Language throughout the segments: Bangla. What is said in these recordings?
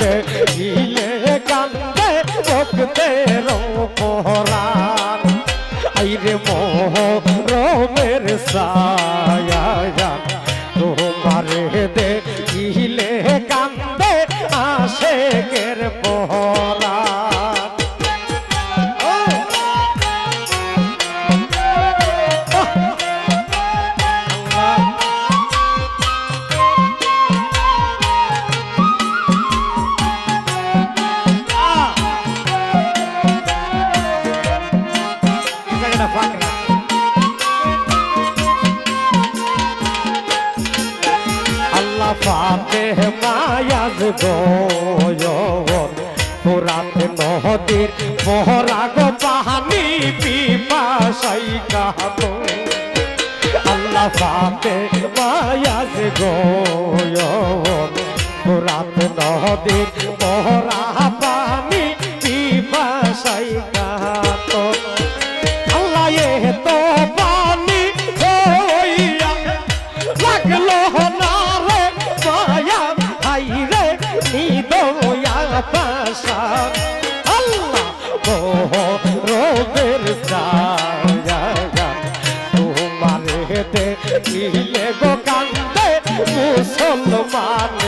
দেখিলে কান্দে ভক্তের পরাণ আইরে মোহ রোমের সায়া গয়ন পুরাতে নদীর মহরাগ পাহানি পিপাশাই কাহাতো আল্লাহ পাতে মায়াজ গয়ন পুরাতে নদীর মহরা বান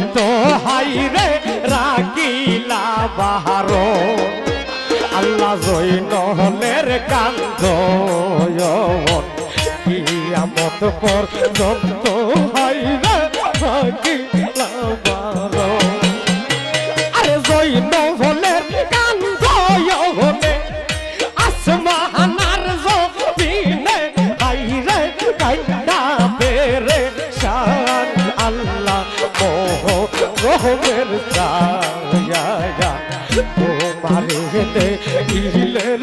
পর্যন্ত হাইরে রাখিলা বাহার। আল্লাহ জয় নহলের কান্দ ইয়ামত পর্যন্ত হাইরে রাগিলা বাহার। আরে জয় রহমের সায়া তোমার হেতে ইলের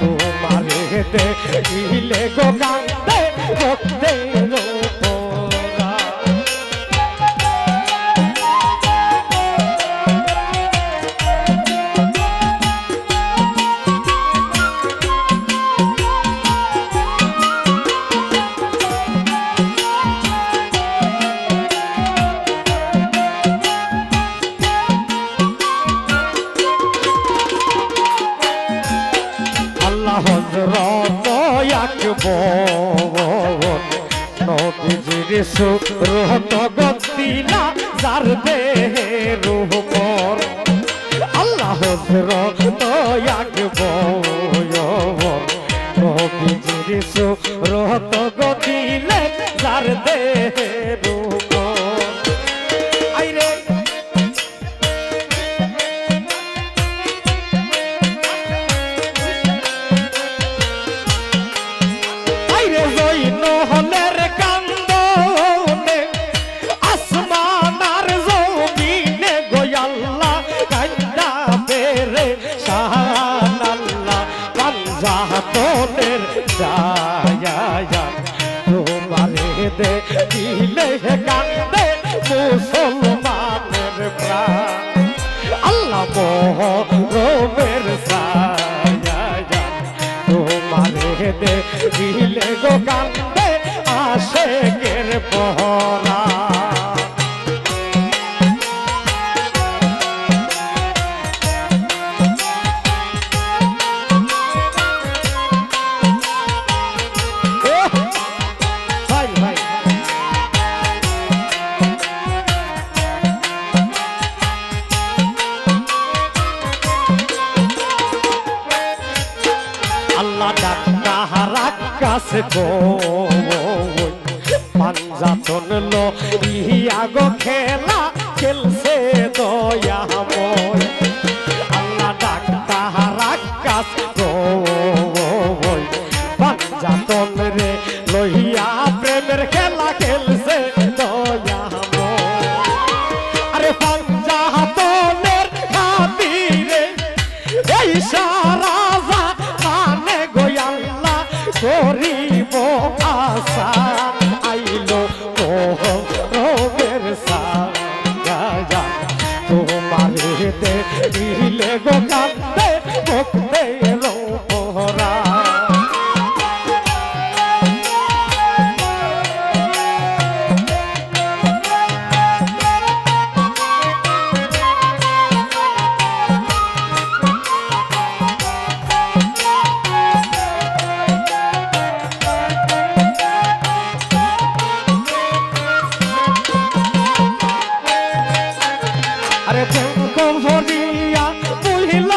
তোমারে দেখিলে গো কান্দে ভক্তের নবীজির সুরত গতিলা যার রোহ উপর আল্লাহ হজরত মহরমের সায়া তোমারে দিলে গো আসে আশেকের পহরা। কালা ডাক্কা হারাক্কাছে বই পাঞ্জাতন লো ইহিয়া গো খেলা খেলছে দয়া বই আল্লাহ ডাক্কা হারাক্কাছে বই আরে ফোন করিয়া কহিল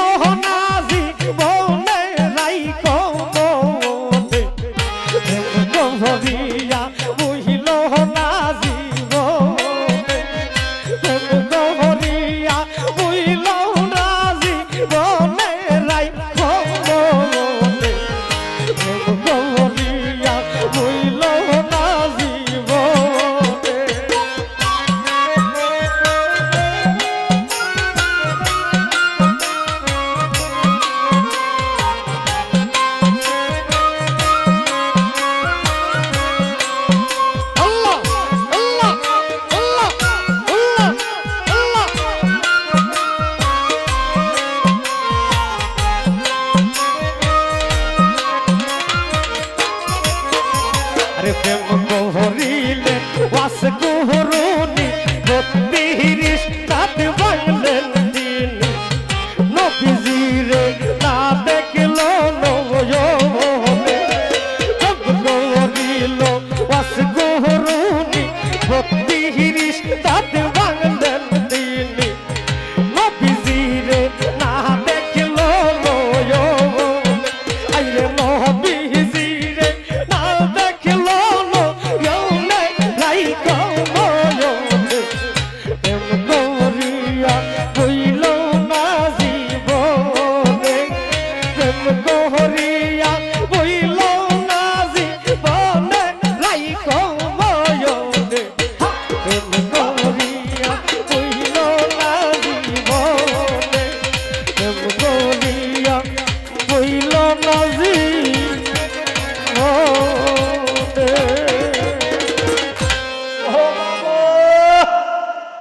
i'm tempo